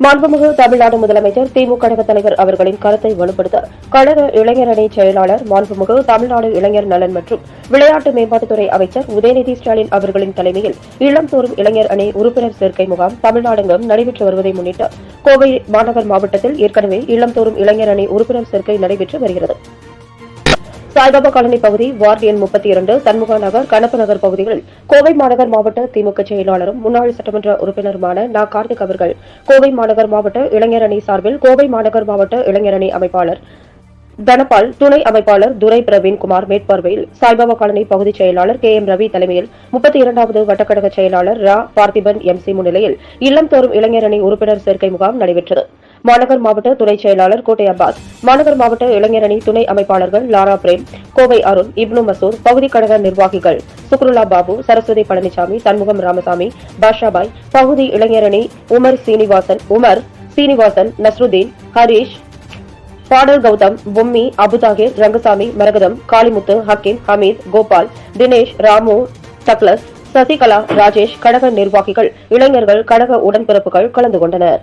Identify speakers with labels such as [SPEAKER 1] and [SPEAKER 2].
[SPEAKER 1] மாண்புமிகு தமிழ்நாடு முதலமைச்சர் திமுக கழக தலைவர் அவர்களின் கருத்தை வலுப்படுத்த கழக இளைஞரணி செயலாளர் மாண்புமிகு தமிழ்நாடு இளைஞர் நலன் மற்றும் விளையாட்டு மேம்பாட்டுத்துறை அமைச்சர் உதயநிதி ஸ்டாலின் அவர்களின் தலைமையில் இல்லம்தோறும் இளைஞர் அணி உறுப்பினர் சேர்க்கை முகாம் தமிழ்நாடெங்கும் நடைபெற்று வருவதை முன்னிட்டு கோவை மாநகர் மாவட்டத்தில் ஏற்கனவே இல்லம்தோறும் இளைஞர் அணி உறுப்பினர் சேர்க்கை நடைபெற்று வருகிறது. சாய்பாபா காலனி பகுதி வார்டு எண் முப்பத்தி இரண்டு சண்முகா நகர் கணப்பு நகர் பகுதிகளில் கோவை மாநகர் மாவட்ட திமுக செயலாளரும் முன்னாள் சட்டமன்ற உறுப்பினருமான நா. கார்த்திக் அவர்கள் கோவை மாநகர் மாவட்ட இளைஞர் அணி சார்பில் கோவை மாநகர் மாவட்ட இளைஞர் அணி அமைப்பாளர் தனபால் துணை அமைப்பாளர் துரை பிரவீன்குமார் மேற்பார்வையில் சாய்பாபா காலனி பகுதி செயலாளர் கே. எம். ரவி தலைமையில் முப்பத்தி இரண்டாவது வட்டக்கழக செயலாளர் ரா. பார்த்திபன் எம். சி. முன்னிலையில் இல்லம் தோறும் இளைஞரணி உறுப்பினர் சேர்க்கை முகாம் நடைபெற்றது. மாநகர் மாவட்ட துணை செயலாளர் கோட்டை அப்பாஸ் மாநகர் மாவட்ட இளைஞரணி துணை அமைப்பாளர்கள் லாரா பிரேம் கோவை அருண் இப்னு மசூர் பகுதி கழக நிர்வாகிகள் சுக்ருல்லா பாபு சரஸ்வதி பழனிசாமி சண்முகம் ராமசாமி பாஷாபாய் பகுதி இளைஞரணி உமர் சீனிவாசன் உமர் சீனிவாசன் நஸ்ருதீன் ஹரீஷ் பாடல் கௌதம் பொம்மி அபுதாகிர் ரங்கசாமி மரகதம் காளிமுத்து ஹக்கீம் ஹமீத் கோபால் தினேஷ் ராமு டக்லஸ் சசிகலா ராஜேஷ் கழக நிர்வாகிகள் இளைஞர்கள் கழக உடன்பிறப்புகள் கலந்து கொண்டனர்.